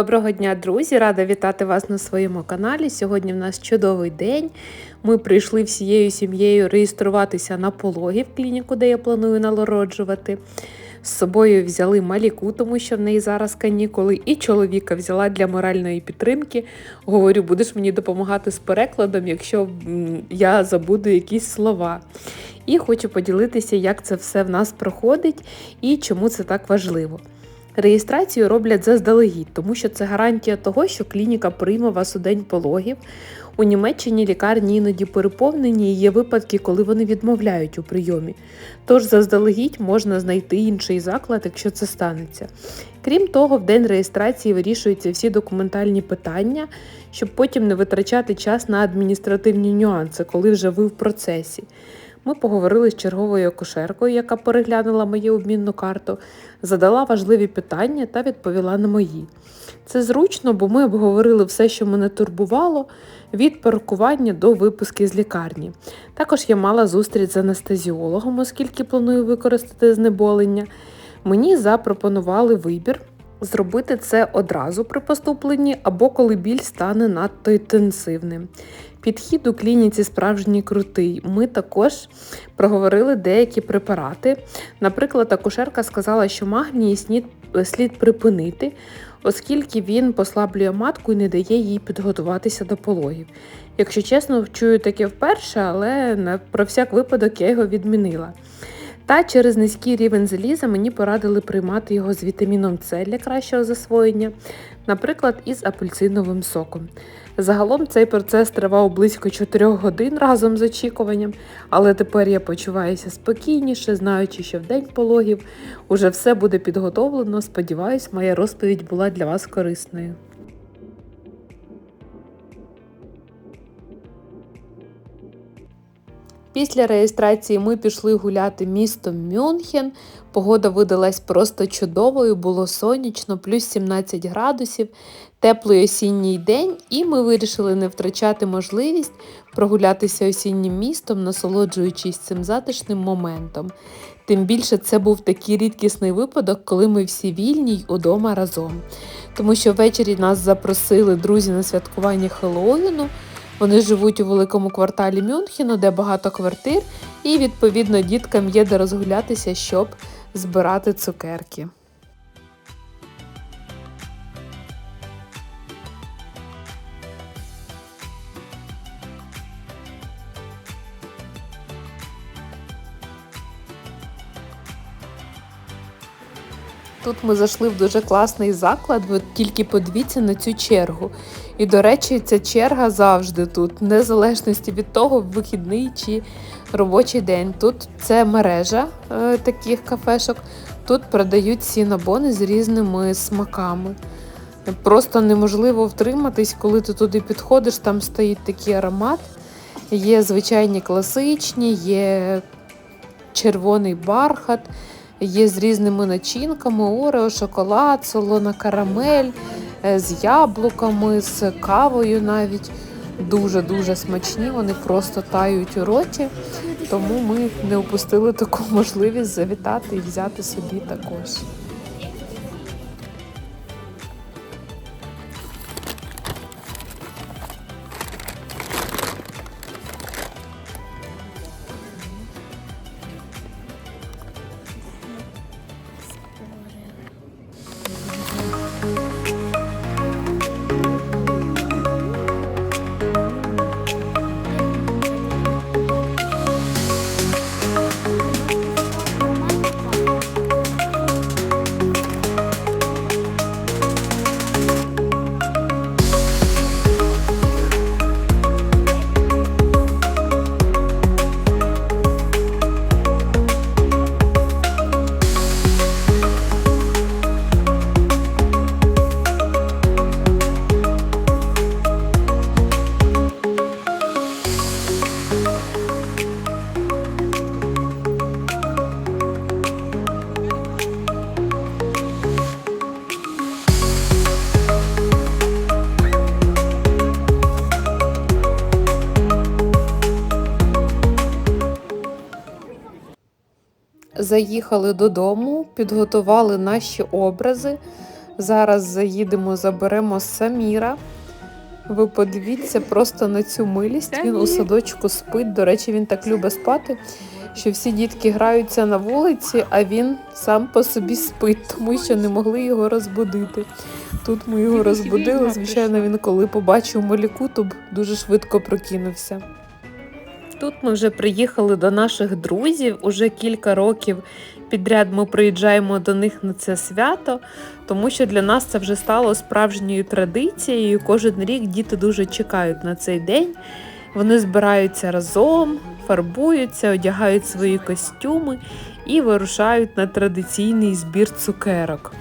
Доброго дня, друзі! Рада вітати вас на своєму каналі. Сьогодні в нас чудовий день. Ми прийшли всією сім'єю реєструватися на пологи в клініку, де я планую народжувати. З собою взяли маліку, тому що в неї зараз канікули, і чоловіка взяла для моральної підтримки. Говорю, будеш мені допомагати з перекладом, якщо я забуду якісь слова. І хочу поділитися, як це все в нас проходить і чому це так важливо. Реєстрацію роблять заздалегідь, тому що це гарантія того, що клініка прийме вас у день пологів. У Німеччині лікарні іноді переповнені і є випадки, коли вони відмовляють у прийомі. Тож заздалегідь можна знайти інший заклад, якщо це станеться. Крім того, в день реєстрації вирішуються всі документальні питання, щоб потім не витрачати час на адміністративні нюанси, коли вже ви в процесі. Ми поговорили з черговою акушеркою, яка переглянула мою обмінну карту, задала важливі питання та відповіла на мої. Це зручно, бо ми обговорили все, що мене турбувало, від паркування до випуски з лікарні. Також я мала зустріч з анестезіологом, оскільки планую використати знеболення. Мені запропонували вибір. Зробити це одразу при поступленні або коли біль стане надто інтенсивним. Підхід у клініці справжній крутий. Ми також проговорили деякі препарати. Наприклад, акушерка сказала, що магній слід, припинити, оскільки він послаблює матку і не дає їй підготуватися до пологів. Якщо чесно, чую таке вперше, але про всяк випадок я його відмінила. Та через низький рівень заліза мені порадили приймати його з вітаміном С для кращого засвоєння, наприклад, із апельсиновим соком. Загалом цей процес тривав близько 4 годин разом з очікуванням, але тепер я почуваюся спокійніше, знаючи, що в день пологів уже все буде підготовлено. Сподіваюсь, моя розповідь була для вас корисною. Після реєстрації ми пішли гуляти містом Мюнхен. Погода видалась просто чудовою, було сонячно, плюс 17 градусів, теплий осінній день, і ми вирішили не втрачати можливість прогулятися осіннім містом, насолоджуючись цим затишним моментом. Тим більше це був такий рідкісний випадок, коли ми всі вільні й удома разом. Тому що ввечері нас запросили друзі на святкування Хеллоуіну. Вони живуть у великому кварталі Мюнхену, де багато квартир, і відповідно діткам є де розгулятися, щоб збирати цукерки. Тут ми зайшли в дуже класний заклад, ви тільки подивіться на цю чергу. І, до речі, ця черга завжди тут, незалежності від того, вихідний чи робочий день. Тут це мережа е, таких кафешок. Тут продають сінабони з різними смаками. Просто неможливо втриматись, коли ти туди підходиш, там стоїть такий аромат. Є звичайні класичні, є червоний бархат, є з різними начинками, орео, шоколад, солона карамель, е, з яблуками, з кавою навіть. Дуже-дуже смачні, вони просто тають у роті, тому ми не упустили таку можливість завітати і взяти собі також. Заїхали додому, підготували наші образи. Зараз заїдемо, заберемо Саміра. Ви подивіться просто на цю милість. Він у садочку спить. До речі, він так любить спати, що всі дітки граються на вулиці, а він сам по собі спить, тому що не могли його розбудити. Тут ми його розбудили. Звичайно, він коли побачив маліку, то дуже швидко прокинувся. Тут ми вже приїхали до наших друзів. Уже кілька років підряд ми приїжджаємо до них на це свято, тому що для нас це вже стало справжньою традицією. Кожен рік діти дуже чекають на цей день. Вони збираються разом, фарбуються, одягають свої костюми і вирушають на традиційний збір цукерок.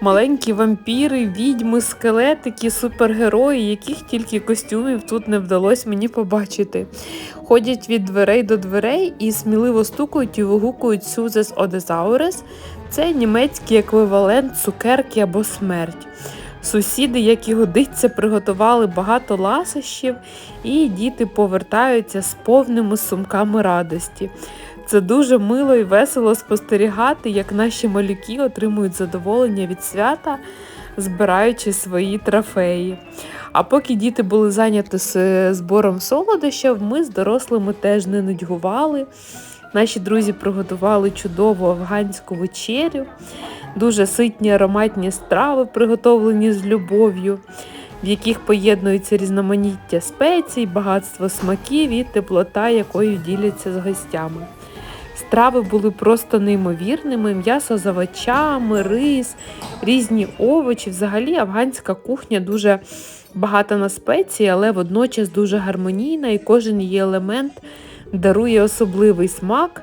Маленькі вампіри, відьми, скелетики, супергерої, яких тільки костюмів тут не вдалося мені побачити. Ходять від дверей до дверей і сміливо стукають і вигукують Сузес Одезаурес. Це німецький еквівалент цукерки або смерть. Сусіди, як і годиться, приготували багато ласощів, і діти повертаються з повними сумками радості. Це дуже мило і весело спостерігати, як наші малюки отримують задоволення від свята, збираючи свої трофеї. А поки діти були зайняті з збором солодощів, ми з дорослими теж не нудьгували. Наші друзі приготували чудову афганську вечерю, дуже ситні ароматні страви, приготовлені з любов'ю, в яких поєднуються різноманіття спецій, багатство смаків і теплота, якою діляться з гостями. Страви були просто неймовірними: м'ясо з овочами, рис, різні овочі. Взагалі, афганська кухня дуже багата на спеції, але водночас дуже гармонійна, і кожен її елемент дарує особливий смак.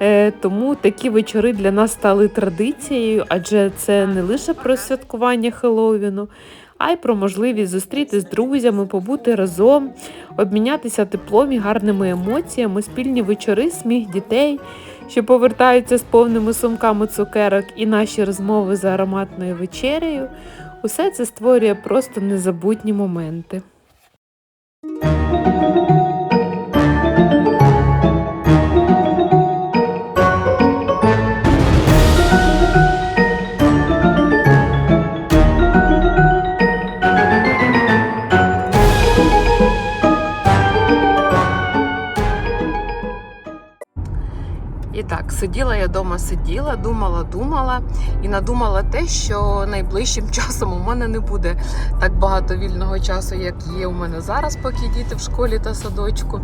Е, Тому такі вечори для нас стали традицією, адже це не лише про святкування Хеллоуіну, а й про можливість зустріти з друзями, побути разом, обмінятися теплом і гарними емоціями, спільні вечори, сміх дітей, що повертаються з повними сумками цукерок, і наші розмови за ароматною вечерею. Усе це створює просто незабутні моменти. Вдома, сиділа, думала, думала і надумала те, що найближчим часом у мене не буде так багато вільного часу, як є у мене зараз, поки діти в школі та садочку.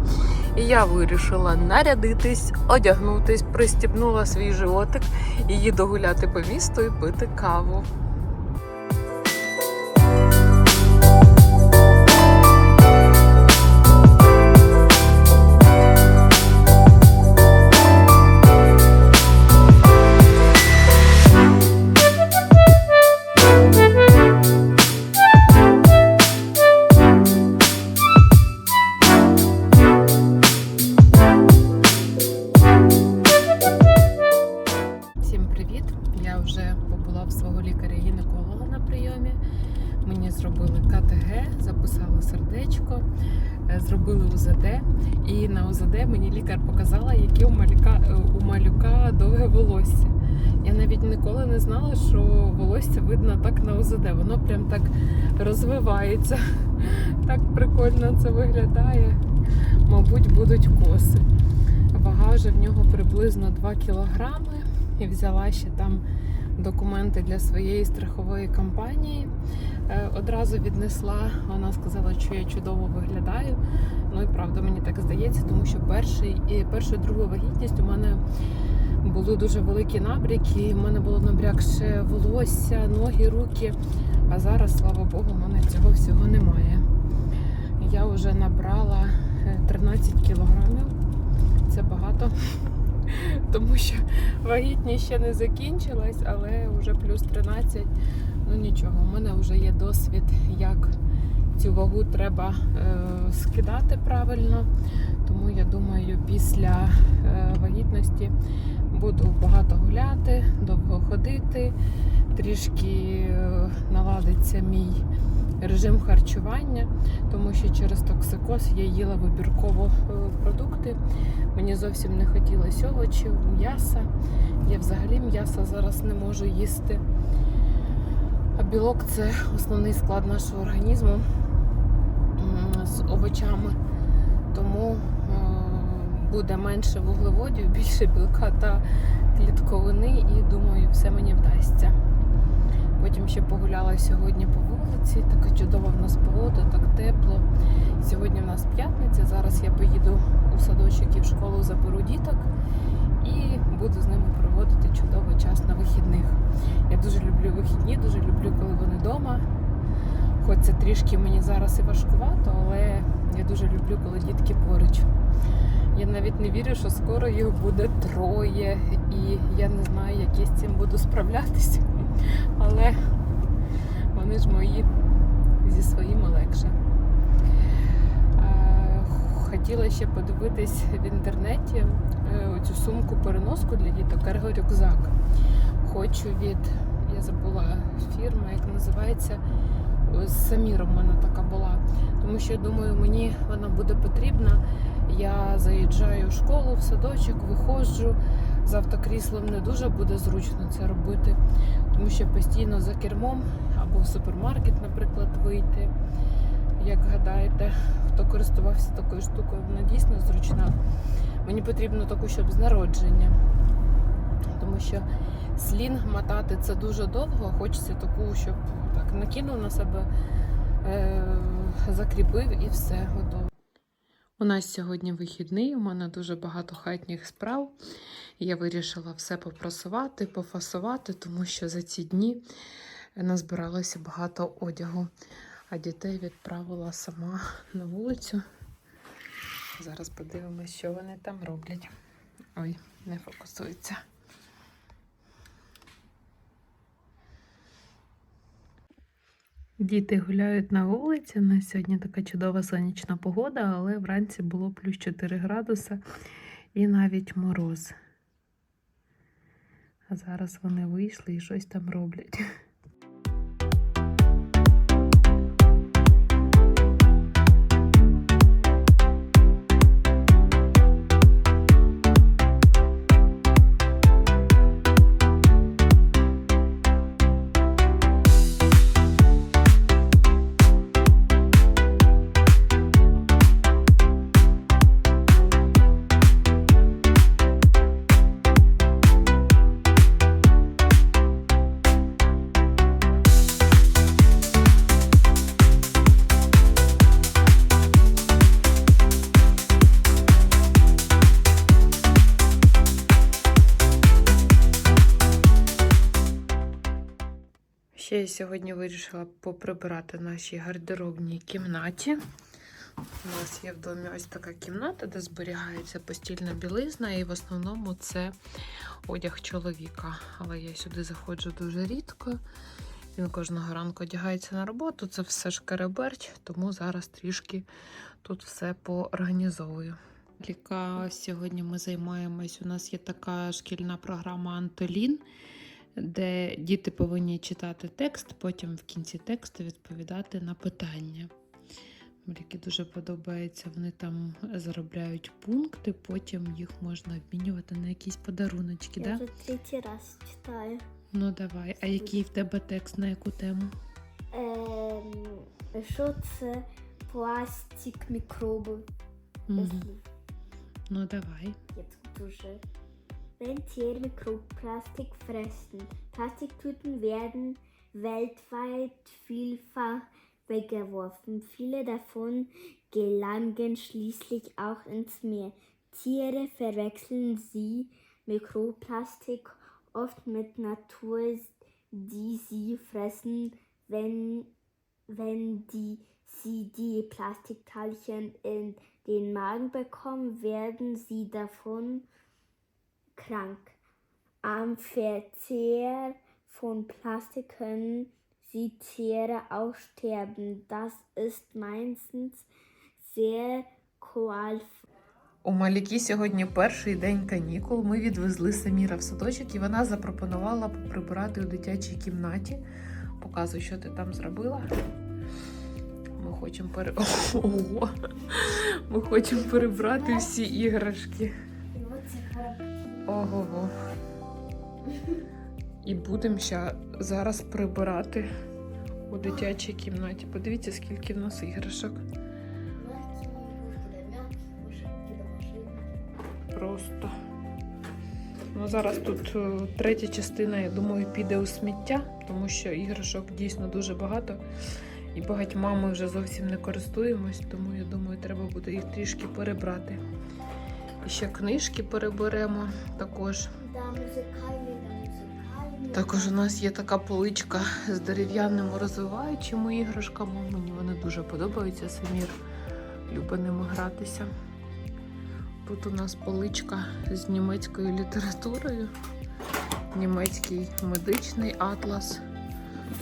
І я вирішила нарядитись, одягнутись, пристібнула свій животик і їду гуляти по місту і пити каву. Яке у малюка, е, у малюка довге волосся. Я навіть ніколи не знала, що волосся видно так на ОЗД. Воно прям так розвивається. Так прикольно це виглядає. Мабуть, будуть коси. Вага вже в нього приблизно 2 кілограми. І взяла ще там документи для своєї страхової компанії. Е, Одразу віднесла. Вона сказала, що я чудово виглядаю. Ну і правда, мені так здається, тому що перший і першу другу вагітність у мене були дуже великі набряки. У мене було набрякше волосся, ноги, руки. А зараз, слава Богу, у мене цього всього немає. Я вже набрала е, 13 кілограмів. Це багато. Тому що вагітність ще не закінчилась, але вже плюс 13. Ну нічого, у мене вже є досвід, як цю вагу треба е, скидати правильно. Тому я думаю, після е, вагітності буду багато гуляти, довго ходити, трішки е, наладиться мій режим харчування, тому що через токсикоз я їла вибірково е, продукти. Мені зовсім не хотілося овочів, м'яса. Я взагалі м'яса зараз не можу їсти. А білок це основний склад нашого організму з овочами. Тому е, буде менше вуглеводів, більше білка та клітковини, і думаю, все мені вдасться. Потім ще погуляла сьогодні по вулиці. Така чудова в нас погода, так тепло. Сьогодні в нас п'ятниця. Зараз я поїду у садочок і в школу заберу діток і буду з ними проводити чудовий час на вихідних. Я дуже люблю вихідні, дуже люблю, коли вони вдома. Хоч це трішки мені зараз і важкувато, але я дуже люблю, коли дітки поруч. Я навіть не вірю, що скоро їх буде троє, і я не знаю, як я з цим буду справлятися. Але вони ж мої зі своїми легше. Е, Хотіла ще подивитись в інтернеті е, оцю сумку переноску для діток, ерго-рюкзак. Хочу від, я забула фірма, як називається. З Саміром мене така була. Тому що я думаю, мені вона буде потрібна. Я заїжджаю в школу, в садочок, виходжу. З автокріслом не дуже буде зручно це робити, тому що постійно за кермом або супермаркет, наприклад, вийти. Як гадаєте, хто користувався такою штукою, вона дійсно зручна. Мені потрібно таку, щоб з народження. Тому що слінг мотати це дуже довго. Хочеться таку, щоб так накинув на себе, е- закріпив і все готово. У нас сьогодні вихідний, у мене дуже багато хатніх справ. Я вирішила все попросувати, пофасувати, тому що за ці дні назбиралося багато одягу. А дітей відправила сама на вулицю. Зараз подивимось, що вони там роблять. Ой, не фокусується. Діти гуляють на вулиці. У нас сьогодні така чудова сонячна погода, але вранці було плюс 4 градуса і навіть мороз. А зараз вони вийшли і щось там роблять. Сьогодні вирішила поприбирати нашій гардеробній кімнаті. У нас є в домі ось така кімната, де зберігається постільна білизна, і в основному це одяг чоловіка. Але я сюди заходжу дуже рідко. Він кожного ранку одягається на роботу. Це все ж кереберч, тому зараз трішки тут все поорганізовую. Ліка сьогодні ми займаємось. У нас є така шкільна програма Антолін де діти повинні читати текст, потім в кінці тексту відповідати на питання. Мріки дуже подобається, вони там заробляють пункти, потім їх можна обмінювати на якісь подаруночки. Я Да? вже третій раз читаю. Ну давай. А який в тебе текст на яку тему? Ем, що це пластик, мікроби? Якщо Ну давай. Jetzt Dusche. Wenn Tiere Mikroplastik fressen. Plastiktüten werden weltweit vielfach weggeworfen. Viele davon gelangen schließlich auch ins Meer. Tiere verwechseln sie Mikroplastik oft mit Natur, die sie fressen, wenn, wenn die, sie die Plastikteilchen in den Magen bekommen, werden sie davon krank. Am Verzehr von Plastik können sie Tiere auch sterben. Das ist meistens sehr qualvoll. У Маліки сьогодні перший день канікул. Ми відвезли Саміра в садочок, і вона запропонувала прибирати у дитячій кімнаті. Показуй, що ти там зробила. Ми хочемо пере... Ого! Ми хочемо перебрати всі іграшки. Ого. І будемо ще зараз прибирати у дитячій кімнаті. Подивіться, скільки в нас іграшок. Просто. Ну, зараз тут е, третя частина, я думаю, піде у сміття, тому що іграшок дійсно дуже багато. І багатьма ми вже зовсім не користуємось, тому я думаю, треба буде їх трішки перебрати. І ще книжки переберемо також. Да, да. Також у нас є така поличка з дерев'яними розвиваючими іграшками. Мені вони дуже подобаються. Самір любить ними гратися. Тут у нас поличка з німецькою літературою, німецький медичний атлас.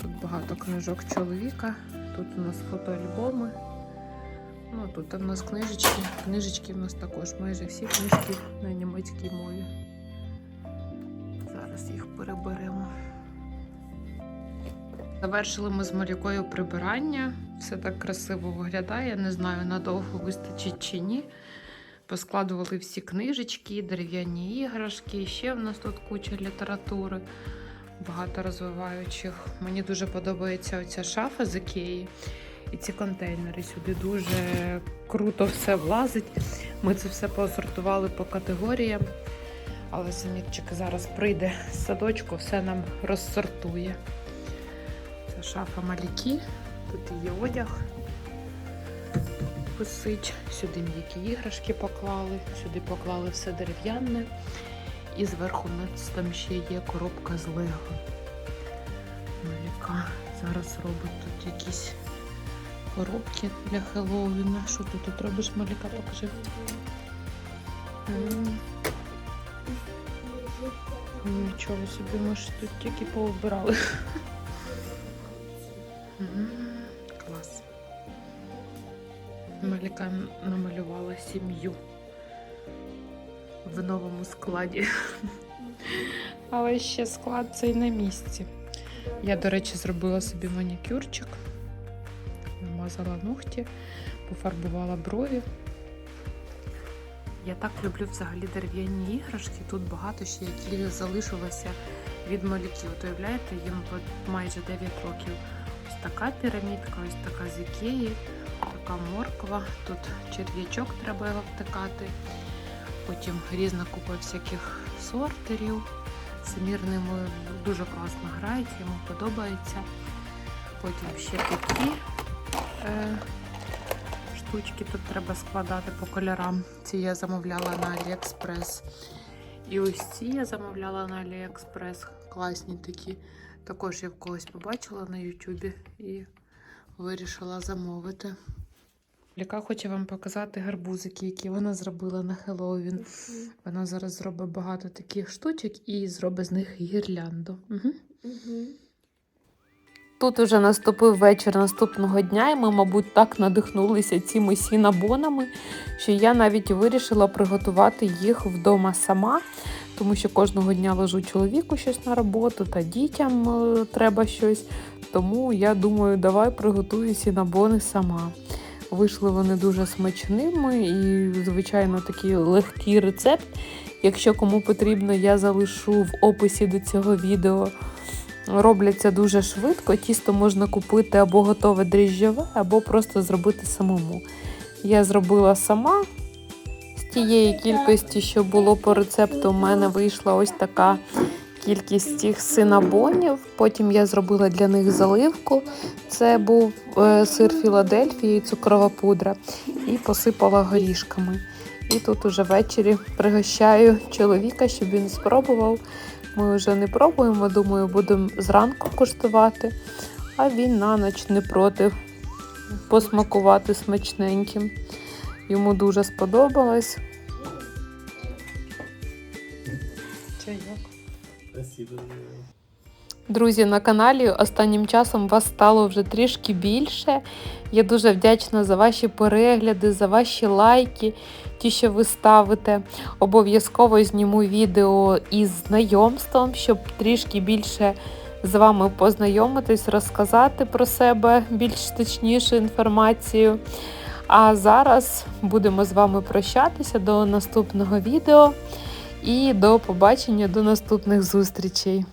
Тут багато книжок чоловіка. Тут у нас фотоальбоми. Ну, тут у нас книжечки. Книжечки у нас також майже всі книжки на німецькій мові. Зараз їх переберемо. Завершили ми з Марікою прибирання. Все так красиво виглядає. Не знаю, надовго вистачить чи ні. Поскладували всі книжечки, дерев'яні іграшки. Ще в нас тут куча літератури, багато розвиваючих. Мені дуже подобається оця шафа з Ікеї. І ці контейнери сюди дуже круто все влазить. Ми це все посортували по категоріям. Але Самірчик зараз прийде з садочку, все нам розсортує. Це шафа Маліки. Тут її одяг висить. Сюди м'які іграшки поклали, сюди поклали все дерев'яне. І зверху у нас там ще є коробка з Лего. Маліка зараз робить тут якісь коробки для Хеллоуіна. Що ти тут робиш, Маліка? Покажи. Нічого собі, ми ж тут тільки поубирали. Клас. Маліка намалювала сім'ю в новому складі. Але ще склад цей на місці. Я, до речі, зробила собі манікюрчик, намазала ногті, пофарбувала брові. Я так люблю взагалі дерев'яні іграшки. Тут багато ще які залишилося від малюків. От уявляєте, їм майже 9 років. Ось така пірамідка, ось така з Ікеї, така морква. Тут черв'ячок треба втикати. Потім різна купа всяких сортерів. Самір ними дуже класно грається, йому подобається. Потім ще такі штучки тут треба складати по кольорам. Ці я замовляла на AliExpress. І ось ці я замовляла на AliExpress. Класні такі. Також я в когось побачила на Ютубі і вирішила замовити. Ліка хоче вам показати гарбузики, які вона зробила на Хеллоуін. Вона зараз зробить багато таких штучок і зробить з них гірлянду. Угу. Мгм. Тут уже наступив вечір наступного дня, і ми, мабуть, так надихнулися цими сінабонами, що я навіть вирішила приготувати їх вдома сама, тому що кожного дня ложу чоловіку щось на роботу та дітям е, треба щось. Тому я думаю, давай приготую сінабони сама. Вийшли вони дуже смачними і, звичайно, такий легкий рецепт. Якщо кому потрібно, я залишу в описі до цього відео. Робляться дуже швидко. Тісто можна купити або готове дріжджове, або просто зробити самому. Я зробила сама з тієї кількості, що було по рецепту. У мене вийшла ось така кількість цих синабонів. Потім я зробила для них заливку. Це був е, сир Філадельфії, цукрова пудра, і посипала горішками. І тут уже ввечері пригощаю чоловіка, щоб він спробував. Ми вже не пробуємо, думаю, будемо зранку куштувати, а він на ніч не проти посмакувати смачненьким. Йому дуже сподобалось. Чайок. Спасибо. Друзі, на каналі останнім часом вас стало вже трішки більше. Я дуже вдячна за ваші перегляди, за ваші лайки, ті, що ви ставите. Обов'язково зніму відео із знайомством, щоб трішки більше з вами познайомитись, розказати про себе більш точнішу інформацію. А зараз будемо з вами прощатися до наступного відео і до побачення до наступних зустрічей.